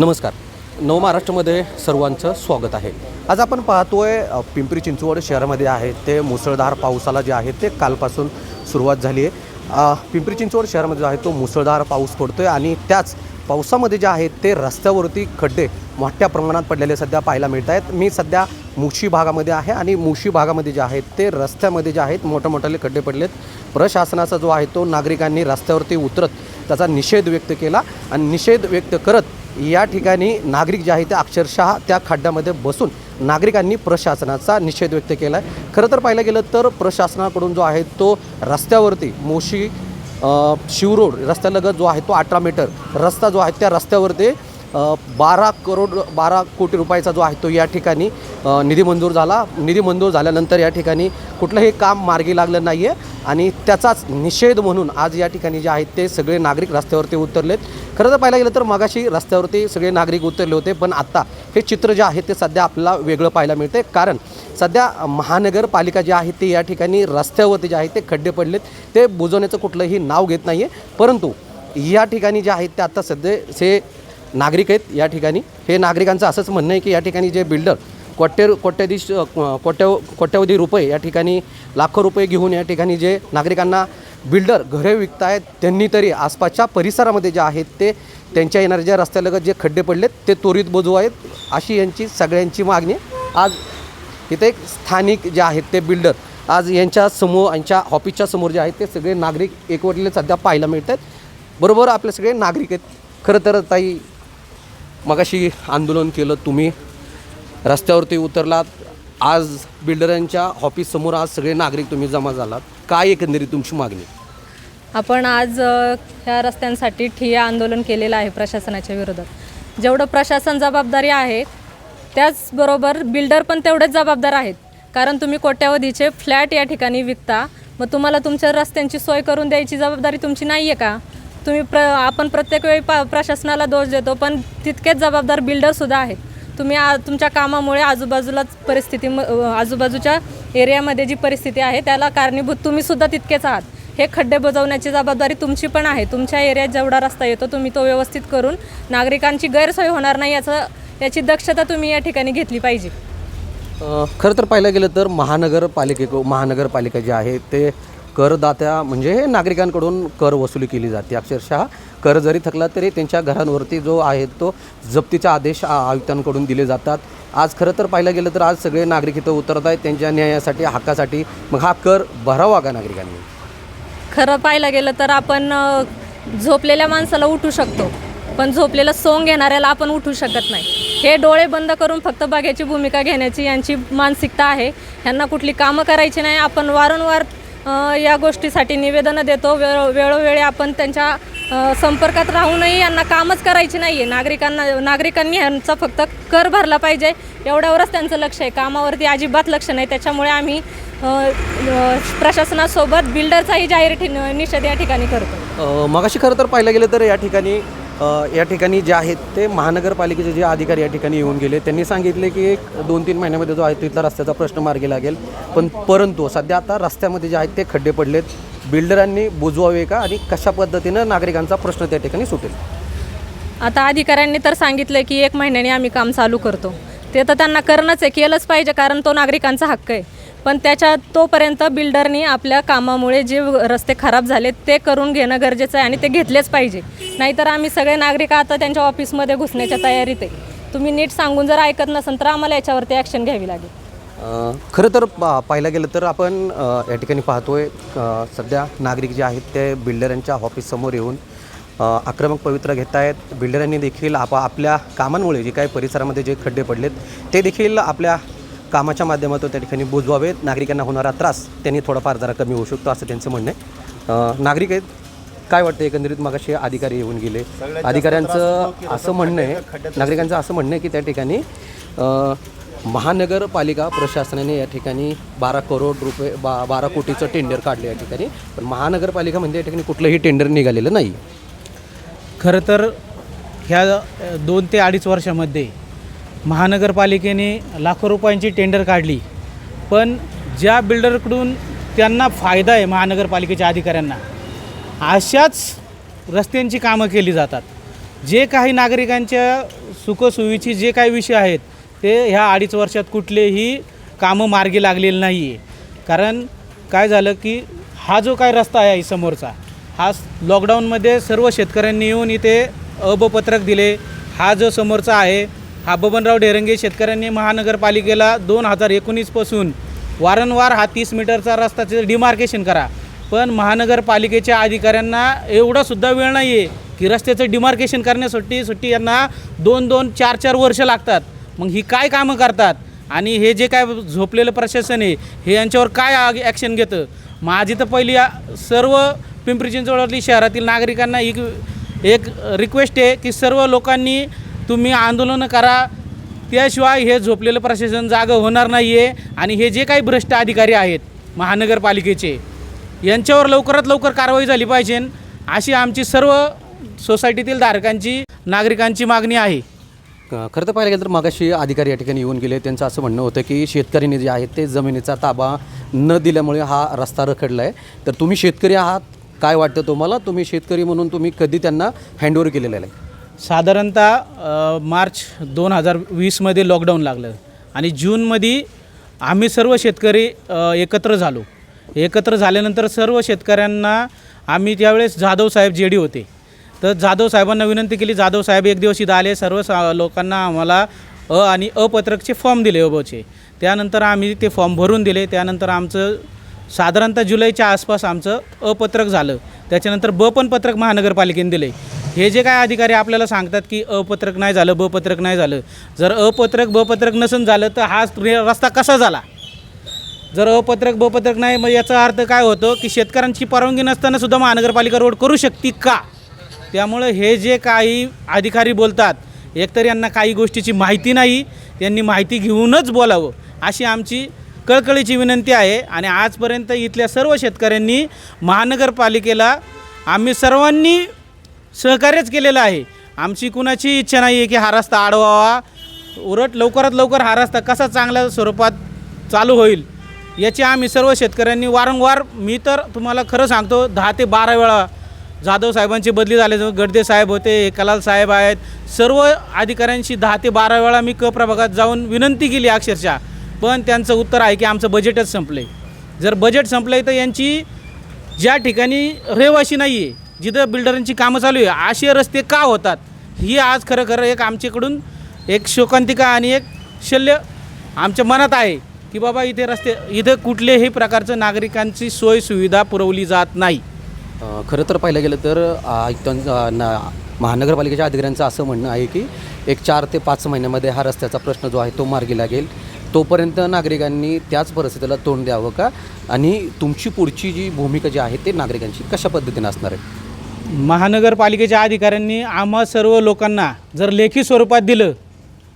नमस्कार. नवमहाराष्ट्रमध्ये सर्वांचं स्वागत आहे. आज आपण पाहतोय पिंपरी चिंचवड शहरामध्ये आहे ते मुसळधार पावसाला जे आहे ते कालपासून सुरुवात झाली आहे. पिंपरी चिंचवड शहरामध्ये जो आहे तो मुसळधार पाऊस पडतो आहे आणि त्याच पावसामध्ये जे आहेत ते रस्त्यावरती खड्डे मोठ्या प्रमाणात पडलेले सध्या पाहायला मिळत आहेत मी सध्या मुशी भागामध्ये आहे आणि मुशी भागामध्ये जे आहेत ते रस्त्यामध्ये जे आहेत मोठे खड्डे पडलेत. प्रशासनाचा जो आहे तो नागरिकांनी रस्त्यावरती उतरत त्याचा निषेध व्यक्त केला आणि निषेध व्यक्त करत या ठिकाणी नागरिक जे आहे ते अक्षरशः त्या खड्ड्यामध्ये बसून नागरिकांनी प्रशासनाचा निषेध व्यक्त केला आहे खरं तर पाहायला गेलं तर प्रशासनाकडून जो आहे तो रस्त्यावरती मोशी शिवरोड रस्त्यालगत जो आहे तो अठरा मीटर. रस्ता जो आहे त्या रस्त्यावरती बारा करोड बारा कोटी रुपयाचा जो आहे तो या ठिकाणी निधी मंजूर झाला. निधी मंजूर झाल्यानंतर या ठिकाणी कुठलंही काम मार्गी लागलं नाही आहे आणि त्याचाच निषेध म्हणून आज या ठिकाणी जे आहेत ते सगळे नागरिक रस्त्यावरती उतरलेत. खरं तर पाहायला गेलं तर मगाशी रस्त्यावरती सगळे नागरिक उतरले होते पण आत्ता हे चित्र जे आहे ते सध्या आपल्याला वेगळं पाहायला मिळते कारण सध्या महानगरपालिका जी आहे ते या ठिकाणी रस्त्यावरती जे आहे ते खड्डे पडलेत. ते बुजवण्याचं कुठलंही नाव घेत नाही आहे परंतु या ठिकाणी जे आहेत ते आत्ता सध्या हे नागरिक आहेत या ठिकाणी हे नागरिकांचं असंच म्हणणं आहे की या ठिकाणी जे बिल्डर कोट्य कोट्याधीश कोट्यव कोट्यवधी रुपये या ठिकाणी लाखो रुपये घेऊन या ठिकाणी जे नागरिकांना बिल्डर घरे विकतायत त्यांनी तरी आसपासच्या परिसरामध्ये जे आहेत ते त्यांच्या येणाऱ्या ज्या रस्त्यालगत जे खड्डे पडलेत ते त्वरित बुजवावेत अशी यांची सगळ्यांची मागणी आज इथे एक स्थानिक जे आहेत ते बिल्डर आज यांच्या समोर यांच्या ऑफिसच्या समोर जे आहेत ते सगळे नागरिक एकवटलेले सध्या पाहायला मिळत आहेत बरोबर आपले सगळे नागरिक आहेत. खरं तर ताई मगाशी आंदोलन केलं तुम्ही. रस्त्यावरती उतरलात. आज बिल्डरांच्या ऑफिससमोर आज सगळे नागरिक तुम्ही जमा झालात. काय एकंदरीत तुमची मागणी? आपण आज ह्या रस्त्यांसाठी ठिय्या आंदोलन केलेलं आहे प्रशासनाच्या विरोधात. जेवढं प्रशासन जबाबदारी आहे त्याचबरोबर बिल्डर पण तेवढेच जबाबदार आहेत. कारण तुम्ही कोट्यावधीचे फ्लॅट या ठिकाणी विकता मग तुम्हाला तुमच्या रस्त्यांची सोय करून द्यायची जबाबदारी तुमची नाही आहे का? तुम्ही प्र आपण प्रत्येक वेळी पा प्रशासनाला दोष देतो पण तितकेच जबाबदार बिल्डरसुद्धा आहेत. तुम्ही आ तुमच्या कामामुळे आजूबाजूलाच परिस्थिती म- आजूबाजूच्या एरियामध्ये जी परिस्थिती आहे त्याला कारणीभूत तुम्ही सुद्धा तितकेच आहात. हे खड्डे बुजवण्याची जबाबदारी तुमची पण आहे. तुमच्या एरियात जेवढा रस्ता येतो तुम्ही तो व्यवस्थित करून नागरिकांची गैरसोय होणार नाही याचं याची दक्षता तुम्ही या ठिकाणी घेतली पाहिजे. खरं तर पाहायला गेलं तर महानगरपालिके महानगरपालिका जे आहे ते करदात्या म्हणजे हे नागरिकांकडून कर वसुली केली जाते. अक्षरशः कर जरी थकला तरी त्यांच्या घरांवरती जो आहे तो जप्तीचा आदेश आयुक्तांकडून दिले जातात. आज खरं तर पाहिलं गेलं तर आज सगळे नागरिक इथं उतरत आहेत. त्यांच्या न्यायासाठी हक्कासाठी. मग हा कर भरावा का नागरिकांनी? खरं पाहायला गेलं तर आपण झोपलेल्या माणसाला उठू शकतो. पण झोपलेलं सोंग घेणाऱ्याला आपण उठू शकत नाही. हे डोळे बंद करून फक्त बघ्याची भूमिका घेण्याची यांची मानसिकता आहे. ह्यांना कुठली कामं करायची नाही. आपण वारंवार या गोष्टीसाठी निवेदनं देतो. वेळ वेळोवेळी आपण त्यांच्या संपर्कात राहूनही यांना कामच करायची नाही आहे नागरिकांना नागरिकांनी यांचा फक्त कर भरला पाहिजे. एवढ्यावरच त्यांचं लक्ष आहे. कामावरती अजिबात लक्ष नाही. त्याच्यामुळे आम्ही प्रशासनासोबत बिल्डरचाही जाहीर निषेध या ठिकाणी करतो. मगाशी खरं तर पाहिलं गेलं तर या ठिकाणी या ठिकाणी जे आहेत ते महानगरपालिकेचे जे अधिकारी या ठिकाणी येऊन गेले. त्यांनी सांगितले की एक दोन तीन महिन्यामध्ये जो आहे तिथला रस्त्याचा प्रश्न मार्गी लागेल. पण परंतु सध्या आता रस्त्यामध्ये जे आहेत ते खड्डे पडलेत. बिल्डरांनी बुजवावे का आणि कशा पद्धतीनं नागरिकांचा प्रश्न त्या ठिकाणी सुटेल? आता अधिकाऱ्यांनी तर सांगितलं की एक महिन्याने आम्ही काम चालू करतो. ते तर त्यांना करणंच आहे. केलंच पाहिजे कारण तो नागरिकांचा हक्क आहे. पण त्याच्या तोपर्यंत बिल्डरनी आपल्या कामामुळे जे रस्ते खराब झाले ते करून घेणं गरजेचं आहे आणि ते घेतलेच पाहिजे. नाहीतर आम्ही सगळे नागरिक आता त्यांच्या ऑफिसमध्ये घुसण्याच्या तयारीत आहे. तुम्ही नीट सांगून जर ऐकत नसेल तर आम्हाला याच्यावरती ॲक्शन घ्यावी लागेल. खरं तर पा पाहायला गेलं तर आपण या ठिकाणी पाहतोय सध्या नागरिक जे आहेत ते बिल्डरांच्या ऑफिससमोर येऊन आक्रमक पवित्रा घेत आहेत बिल्डरांनी देखील आप आपल्या कामांमुळे जे काही परिसरामध्ये जे खड्डे पडलेत ते देखील आपल्या कामाच्या माध्यमातून त्या ठिकाणी बुजवावेत. नागरिकांना होणारा त्रास त्यांनी थोडाफार जरा कमी होऊ शकतो असं त्यांचं म्हणणं आहे. नागरिक आहेत. काय वाटतं एकंदरीत मागाशी अधिकारी येऊन गेले? अधिकाऱ्यांचं असं म्हणणं आहे. नागरिकांचं असं म्हणणं आहे की त्या ठिकाणी महानगरपालिका प्रशासनाने या ठिकाणी बारा करोड रुपये बा बारा कोटीचं टेंडर काढलं या ठिकाणी. पण महानगरपालिका म्हणजे या ठिकाणी कुठलंही टेंडर निघालेलं नाही. खरं तर ह्या दोन ते अडीच वर्षामध्ये महानगरपालिकेने लाखो रुपयांची टेंडर काढली. पण ज्या बिल्डरकडून त्यांना फायदा आहे महानगरपालिकेच्या अधिकाऱ्यांना अशाच रस्त्यांची कामं केली जातात. जे काही नागरिकांच्या सुखसोयीची जे काही विषय आहेत ते ह्या अडीच वर्षात कुठलेही कामं मार्गी लागलेले नाही आहे कारण काय झालं की हा जो काय रस्ता आहे समोरचा हा स- लॉकडाऊनमध्ये सर्व शेतकऱ्यांनी येऊन इथे अबपत्रक दिले. हा जो समोरचा आहे हा बबनराव ढेरंगे शेतकऱ्यांनी महानगरपालिकेला दोन हजार एकोणीसपासून वारंवार हा तीस मीटरचा रस्त्याचं डिमार्केशन करा. पण महानगरपालिकेच्या अधिकाऱ्यांना एवढासुद्धा वेळ नाही आहे की रस्त्याचं डिमार्केशन करण्यासाठी सुट्टी यांना दोन दोन चार चार वर्ष लागतात. मग ही काय कामं करतात? आणि हे जे काय झोपलेलं प्रशासन आहे हे यांच्यावर काय ॲक्शन घेतं? माझी तर पहिली सर्व पिंपरी चिंचवडली शहरातील नागरिकांना एक एक रिक्वेस्ट आहे की सर्व लोकांनी तुम्ही आंदोलनं करा. त्याशिवाय हे झोपलेलं प्रशासन जागं होणार नाही आहे आणि हे जे काही भ्रष्ट अधिकारी आहेत महानगरपालिकेचे यांच्यावर लवकरात लवकर कारवाई झाली पाहिजे. अशी आमची सर्व सोसायटीतील धारकांची नागरिकांची मागणी आहे. क- खरं तर पाहिलं गेलं तर मागाशी अधिकारी या ठिकाणी येऊन गेले. त्यांचं असं म्हणणं होतं की शेतकऱ्यांनी जे आहेत ते जमिनीचा ताबा न दिल्यामुळे हा रस्ता रखडला आहे तर तुम्ही शेतकरी आहात काय वाटतं तुम्हाला? तुम्ही शेतकरी म्हणून तुम्ही कधी त्यांना हँडओव्हर केलेलं आहे? साधारणतः मार्च दोन हजार वीसमध्ये लॉकडाऊन लागलं. आणि जूनमध्ये आम्ही सर्व शेतकरी एकत्र झालो. एकत्र झाल्यानंतर सर्व शेतकऱ्यांना आम्ही त्यावेळेस जाधव साहेब जे डी होते. तर जाधव साहेबांना विनंती केली जाधव साहेब एक दिवस इथं आले सर्व सा लोकांना आम्हाला अ आणि अपत्रकचे फॉर्म दिले अबचे त्यानंतर आम्ही ते फॉर्म भरून दिले. त्यानंतर आमचं साधारणतः जुलैच्या आसपास आमचं अपत्रक झालं. त्याच्यानंतर ब पण पत्रक महानगरपालिकेने दिले. हे जे काय अधिकारी आपल्याला सांगतात की अपत्रक नाही झालं ब पत्रक नाही झालं. जर अपत्रक ब पत्रक नसून झालं तर हा रस्ता कसा झाला? जर अपत्रक ब पत्रक नाही मग याचा अर्थ काय होतो की शेतकऱ्यांची परवानगी नसताना सुद्धा महानगरपालिका रोड करू शकते का? त्यामुळं हे जे काही अधिकारी बोलतात एकतर यांना काही गोष्टीची माहिती नाही त्यांनी माहिती घेऊनच बोलावं अशी आमची कळकळीची विनंती आहे. आणि आजपर्यंत इथल्या सर्व शेतकऱ्यांनी महानगरपालिकेला आम्ही सर्वांनी सहकार्यच केलेलं आहे. आमची कुणाची इच्छा नाही आहे की हा रस्ता अडवावा उलट लवकरात लवकर हा रस्ता कसा चांगल्या स्वरूपात चालू होईल याची आम्ही सर्व शेतकऱ्यांनी वारंवार मी तर तुम्हाला खरं सांगतो दहा ते बारा वेळा जाधव साहेबांची बदली झाले. गडदे साहेब होते कलाल साहेब आहेत सर्व अधिकाऱ्यांशी दहा ते बारा वेळा मी क प्रभागात जाऊन विनंती केली अक्षरशः. पण त्यांचं उत्तर आहे की आमचं बजेटच संपलं आहे जर बजेट संपलं आहे तर यांची ज्या ठिकाणी रहिवाशी नाही आहे जिथं बिल्डरांची कामं चालू आहे असे रस्ते का होतात? ही आज खरं खरं एक आमच्याकडून एक शोकांतिका आणि एक शल्य आमच्या मनात आहे की बाबा इथे रस्ते इथं कुठल्याही प्रकारचं नागरिकांची सोय सुविधा पुरवली जात नाही. खरं तर पाहिलं गेलं तर आयुक्तां महानगरपालिकेच्या अधिकाऱ्यांचं असं म्हणणं आहे की एक चार ते पाच महिन्यामध्ये हा रस्त्याचा प्रश्न जो आहे तो मार्गी लागेल. तोपर्यंत नागरिकांनी त्याच परिस्थितीला तोंड द्यावं का? आणि तुमची पुढची जी भूमिका जी आहे ते नागरिकांची कशा पद्धतीने असणार आहे? महानगरपालिकेच्या अधिकाऱ्यांनी आम्हा सर्व लोकांना जर लेखी स्वरूपात दिलं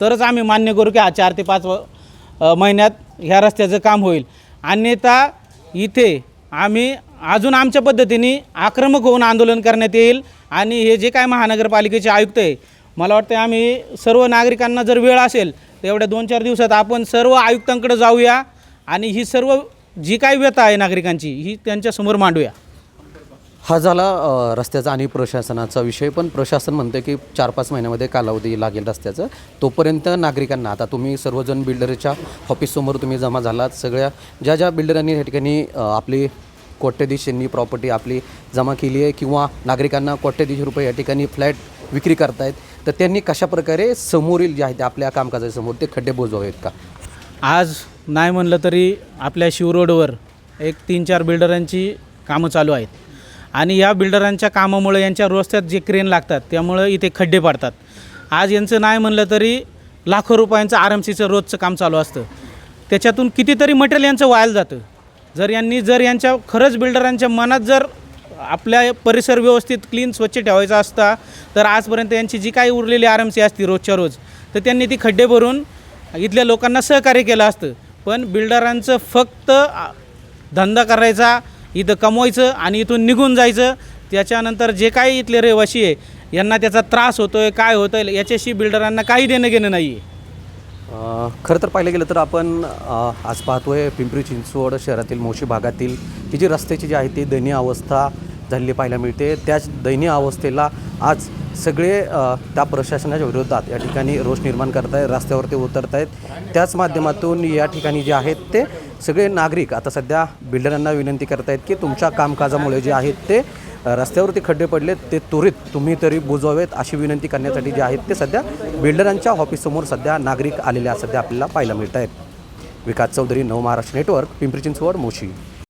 तरच आम्ही मान्य करू की हा चार ते पाच व- महिन्यात ह्या रस्त्याचं काम होईल. अन्यथा इथे आम्ही अजून आमच्या पद्धतीने आक्रमक होऊन आंदोलन करण्यात येईल आणि हे जे काय महानगरपालिकेचे आयुक्त आहे मला वाटतं आम्ही सर्व नागरिकांना जर वेळ असेल तर एवढ्या दोन चार दिवसात आपण सर्व आयुक्तांकडे जाऊया आणि ही सर्व जी काय व्यथा आहे नागरिकांची ही त्यांच्यासमोर मांडूया. हा झाला रस्त्याचा आणि प्रशासनाचा विषय. पण प्रशासन म्हणतं की चार पाच महिन्यामध्ये कालावधी लागेल रस्त्याचं. तोपर्यंत नागरिकांना आता तुम्ही सर्वजण बिल्डरच्या ऑफिससमोर तुम्ही जमा झालात. सगळ्या ज्या ज्या बिल्डरांनी या ठिकाणी आपली कोट्यधीशांनी प्रॉपर्टी आपली जमा केली आहे किंवा नागरिकांना कोट्यधीशी रुपये या ठिकाणी फ्लॅट विक्री करतायत तर त्यांनी कशा प्रकारे समोरील जे आहे ते आपल्या कामकाजासमोर ते खड्डे बोजवावेत का? आज नाही म्हणलं तरी आपल्या शिव रोडवर एक तीन चार बिल्डरांची कामं चालू आहेत. आणि या बिल्डरांच्या कामामुळे यांच्या रस्त्यात जे क्रेन लागतात त्यामुळं इथे खड्डे पडतात. आज यांचं नाही म्हणलं तरी लाखो रुपयांचं आर एम सीचं रोजचं काम चालू असतं. त्याच्यातून कितीतरी मटेरियल यांचं वायाला जातं. जर यांनी जर यांच्या खरंच बिल्डरांच्या मनात जर आपल्या परिसर व्यवस्थित क्लीन स्वच्छ ठेवायचा असता तर आजपर्यंत यांची जी काही उरलेली आर एम सी असती रोजच्या रोज तर त्यांनी ती खड्डे भरून इथल्या लोकांना सहकार्य केलं असतं. पण बिल्डरांचं फक्त धंदा करायचा इथं कमवायचं आणि इथून निघून जायचं. त्याच्यानंतर जे काही इथले रहिवासी आहे यांना त्याचा त्रास होतो आहे काय होतं आहे याच्याशी बिल्डरांना काही देणं घेणं नाही आहे अ, खरं तर पाहिलं गेलं तर आपण अ, आज पाहतोय पिंपरी चिंचवड शहरातील मोशी भागातील ही जी रस्त्याची जी आहे ती दयनीय अवस्था झालेली पाहायला मिळते. त्याच दयनीय अवस्थेला आज सगळे अ, त्या प्रशासनाच्या विरोधात या ठिकाणी रोष निर्माण करत आहेत रस्त्यावरती उतरत आहेत त्याच माध्यमातून या ठिकाणी जे आहेत ते सगळे नागरिक आता सध्या बिल्डरांना विनंती करत आहेत की तुमच्या कामकाजामुळे जे आहेत ते रस्त्यावरती खड्डे पडलेत ते त्वरित तुम्ही तरी बुजवावेत अशी विनंती करण्यासाठी जे आहेत ते सध्या बिल्डरांच्या ऑफिससमोर सध्या नागरिक आलेल्या सध्या आपल्याला पाहायला मिळत आहेत विकास चौधरी नव महाराष्ट्र नेटवर्क पिंपरी चिंचवड मोशी.